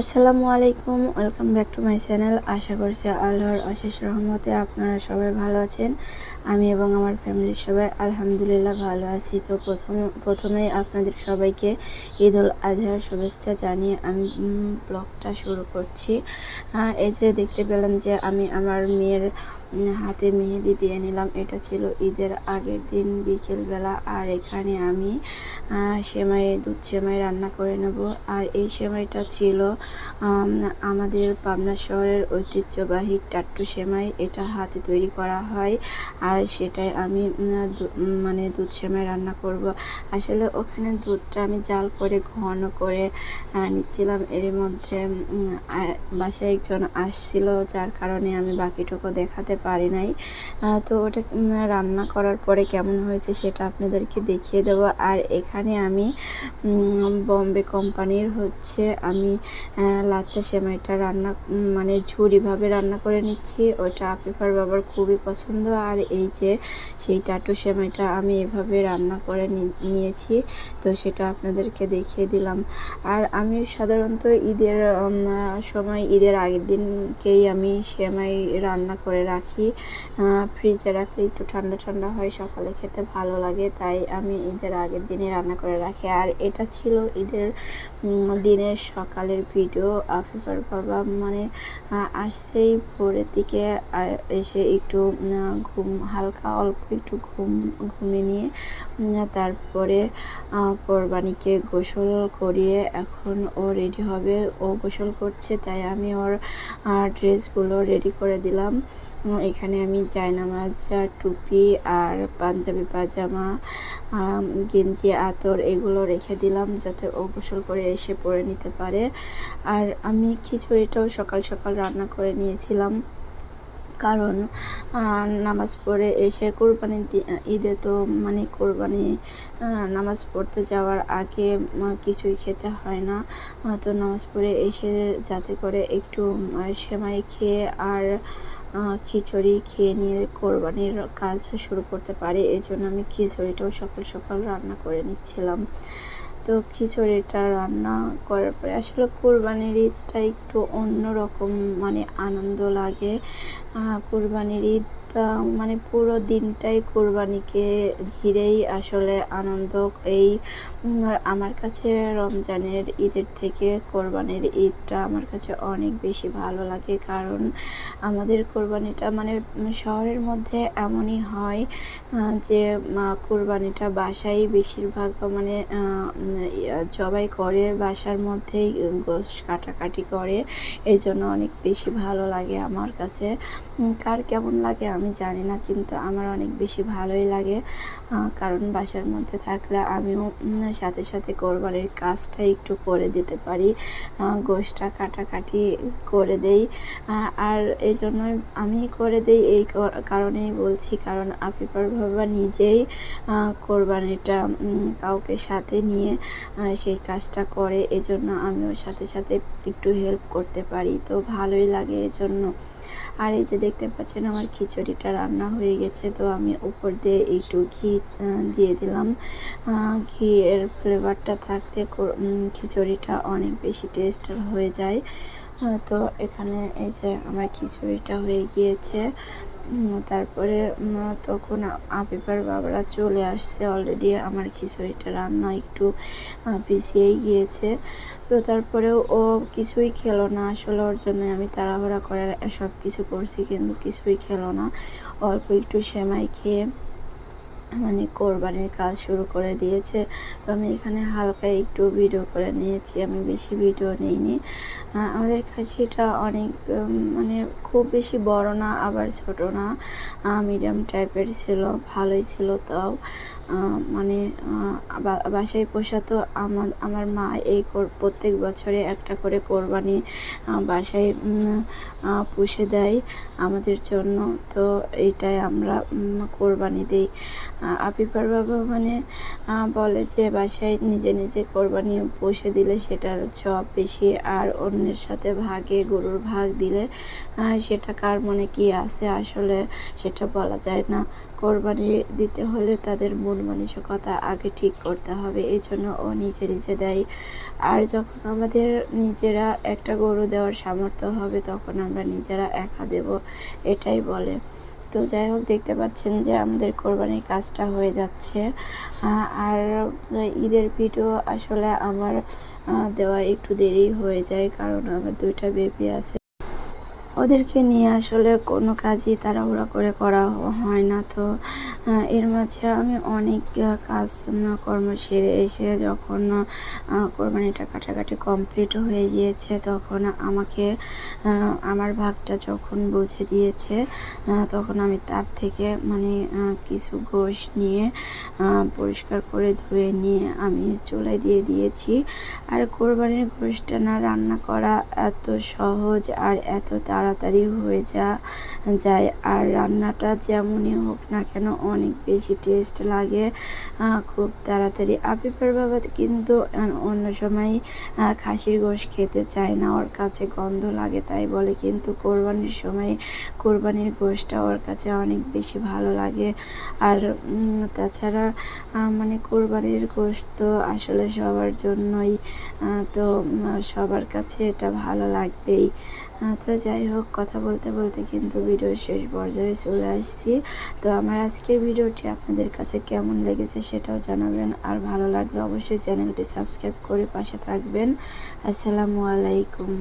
আসসালামু আলাইকুম, welcome back to my channel. আশা করছি আল্লাহর অশেষ রহমতে আপনারা সবাই ভালো আছেন। আমি এবং আমার ফ্যামিলির সবাই আলহামদুলিল্লাহ ভালো আছি। তো প্রথম, প্রথমেই আপনাদের সবাইকে ঈদ উল আজহার শুভেচ্ছা জানিয়ে আমি ব্লগটা শুরু করছি। এই যে দেখতে পেলাম যে আমি আমার মেয়ের হাতে মেহেদি দিয়ে নিলাম। এটা ছিল ঈদের আগের দিন বিকেলবেলা। আর এখানে আমি সেমাই দুধ সেমাই রান্না করে নেব। আর এই সেমাইটা ছিল আমাদের পাবনা শহরের ঐতিহ্যবাহী টাট্টু সেমাই এটা হাতে তৈরি করা হয়। আর সেটাই আমি মানে দুধ সেমাই রান্না করব। আসলে ওখানে দুধটা আমি জাল করে ঘন করে নিচ্ছিলাম। এর মধ্যে বাসায় একজন আসছিল, যার কারণে আমি বাকিটুকু দেখাতে পারি নাই। তো ওটা রান্না করার পরে কেমন হয়েছে সেটা আপনাদেরকে দেখিয়ে দেবো। আর এখানে আমি বম্বে কোম্পানির হচ্ছে আমি লাচ্চা সেমাইটা রান্না মানে ঝুরিভাবে রান্না করে নিচ্ছি। ওইটা আপিফার বাবার খুবই পছন্দ। আর এই যে সেই টাটু সেমাইটা আমি এভাবে রান্না করে নিয়েছি, তো সেটা আপনাদেরকে দেখিয়ে দিলাম। আর আমি সাধারণত ঈদের সময়, ঈদের আগের দিনকেই আমি সেমাই রান্না করে রাখি। ফ্রিজে রাখলে একটু ঠান্ডা ঠান্ডা হয়, সকালে খেতে ভালো লাগে, তাই আমি ঈদের আগের দিনে রান্না করে রাখি। আর এটা ছিল ঈদের দিনের সকালের ভিডিও। আফিফার বাবা মানে আসছেই ভোরের দিকে এসে একটু ঘুম, হালকা অল্প একটু ঘুম, ঘুমিয়ে নিয়ে তারপরে কোরবানিকে গোসল করিয়ে এখন ও রেডি হবে। ও গোসল করছে, তাই আমি ওর ড্রেসগুলো রেডি করে দিলাম। এখানে আমি জায়নামাজ, টুপি আর পাঞ্জাবি, পাজামা গেঞ্জি, আতর এগুলো রেখে দিলাম যাতে ও গোসল করে এসে পরে নিতে পারে। আর আমি খিচুড়িটাও সকাল সকাল রান্না করে নিয়েছিলাম। কারণ নামাজ পড়ে এসে কোরবানি ঈদে তো মানে কোরবানি নামাজ পড়তে যাওয়ার আগে কিছুই খেতে হয় না। তো নামাজ পড়ে এসে যাতে করে একটু সেমাই খেয়ে আর খিচুড়ি খেয়ে নিয়ে কোরবানির কাজ শুরু করতে পারে। এই জন্য আমি খিচুড়িটাও সকাল সকাল রান্না করে নিচ্ছিলাম। তো খিচুড়িটা রান্না করার পরে আসলে কোরবানির ঈদটা একটু অন্যরকম মানে আনন্দ লাগে। কোরবানির ঈদ আহ, মানে পুরো দিনটাই কোরবানিকে ঘিরেই আসলে আনন্দ। এই আমার কাছে রমজানের ঈদের থেকে কোরবানির ঈদটা আমার কাছে অনেক বেশি ভালো লাগে। কারণ আমাদের কোরবানিটা মানে শহরের মধ্যে এমনই হয় যে কোরবানিটা বাসায় বেশিরভাগ মানে জবাই করে বাসার মধ্যেই গোশ কাটাকাটি করে। এই জন্য অনেক বেশি ভালো লাগে আমার কাছে। কার কেমন লাগে আমি জানি না, কিন্তু আমার অনেক বেশি ভালোই লাগে কারণ বাসার মধ্যে থাকলে আমিও সাথে সাথে কোরবানির কাজটা একটু করে দিতে পারি গোশটা কাটাকাটি করে দেই আর এই জন্যই আমি করে দিই এই কারণেই বলছি, কারণ আপিপার বাবা নিজেই কোরবানিটা কাউকে সাথে নিয়ে সেই কাজটা করে, এজন্য আমিও সাথে সাথে একটু হেল্প করতে পারি, তো ভালোই লাগে এজন্য। আর এই যে দেখতে পাচ্ছেন আমার খিচুড়িটা রান্না হয়ে গেছে, তো আমি উপর দিয়ে একটু ঘি দিয়ে দিলাম। ঘি এর ফ্লেভারটা থাকলে খিচুড়িটা অনেক বেশি টেস্ট হয়ে যায়। তো এখানে এই যে আমার খিচুড়িটা হয়ে গিয়েছে। তারপরে তখন আপিপার বাবারা চলে আসছে অলরেডি আমার খিচুড়িটা রান্না একটু পিছিয়েই গিয়েছে। তো তারপরেও ও কিছুই খেলো না, আসলে ওর জন্য আমি তাড়াহুড়া করে সব কিছু করছি, কিন্তু কিছুই খেলো না। অল্প একটু সেমাই খেয়ে মানে কোরবানির কাজ শুরু করে দিয়েছে। তো আমি এখানে হালকা একটু ভিডিও করে নিয়েছি, আমি বেশি ভিডিও নিইনি। আমাদের খাসিটা অনেক মানে খুব বেশি বড় না, আবার ছোট না। মিডিয়াম টাইপের ছিল, ভালোই ছিল তাও। মানে বাসায় পোষা তো আমার আমার মা এই প্রত্যেক বছরে একটা করে কোরবানি বাসায় পুষে দেয় আমাদের জন্য। তো এটাই আমরা কোরবানি দিই। আপিফার বাবা মানে বলে যে বাসায় নিজে নিজে কোরবানি বসে দিলে সেটার সব বেশি আর অন্যের সাথে ভাগে, গরুর ভাগ দিলে সেটা কার মনে কি আছে? আসলে সেটা বলা যায় না। কোরবানি দিতে হলে তাদের মন মানসিকতা আগে ঠিক করতে হবে, এই জন্য ও নিজে নিজে দেয়। আর যখন আমাদের নিজেরা একটা গরু দেওয়ার সামর্থ্য হবে, তখন আমরা নিজেরা একা দেব, এটাই বলে। তো যাই হোক, দেখতে পাচ্ছেন যে আমাদের কোরবানির কাজটা হয়ে যাচ্ছে। আর ঈদের পিঠও আসলে আমার দেওয়া একটু দেরি হয়ে যায়, কারণ আমার দুইটা বেবি আছে। ওদেরকে নিয়ে আসলে কোনো কাজই তাড়াহুড়া করে করা হয় না তো এর মাঝে আমি অনেক কাজ কর্ম সেরে এসে যখন কোরবানিটা কাটাকাটি কমপ্লিট হয়ে গিয়েছে তখন আমাকে আমার ভাগটা যখন বুঝে দিয়েছে তখন আমি তার থেকে মানে কিছু গোশ নিয়ে পরিষ্কার করে ধুয়ে নিয়ে আমি চলে দিয়ে দিয়েছি। আর কোরবানির গোশটা না রান্না করা এত সহজ আর এত তাড়াতাড়ি হয়ে যা, যায়। আর রান্নাটা যেমনই হোক না কেন অনেক বেশি টেস্ট লাগে। খুব তাড়াতাড়ি। আপিফের বাবা কিন্তু অন্য সময় খাসির গোশ খেতে চায় না। ওর কাছে গন্ধ লাগে, তাই বলে। কিন্তু কোরবানির সময় কোরবানির গোশটা ওর কাছে অনেক বেশি ভালো লাগে। আর তাছাড়া মানে কোরবানির গোশ তো আসলে সবার জন্যই তো সবার কাছে এটা ভালো লাগবেই। তো যাই হোক, কথা বলতে বলতে কিন্তু ভিডিওর শেষ পর্যায়ে চলে আসছি। তো আমার আজকের ভিডিওটি আপনাদের কাছে কেমন লেগেছে সেটাও জানাবেন। আর ভালো লাগলে অবশ্যই চ্যানেলটি সাবস্ক্রাইব করে পাশে থাকবেন। আসসালামু আলাইকুম।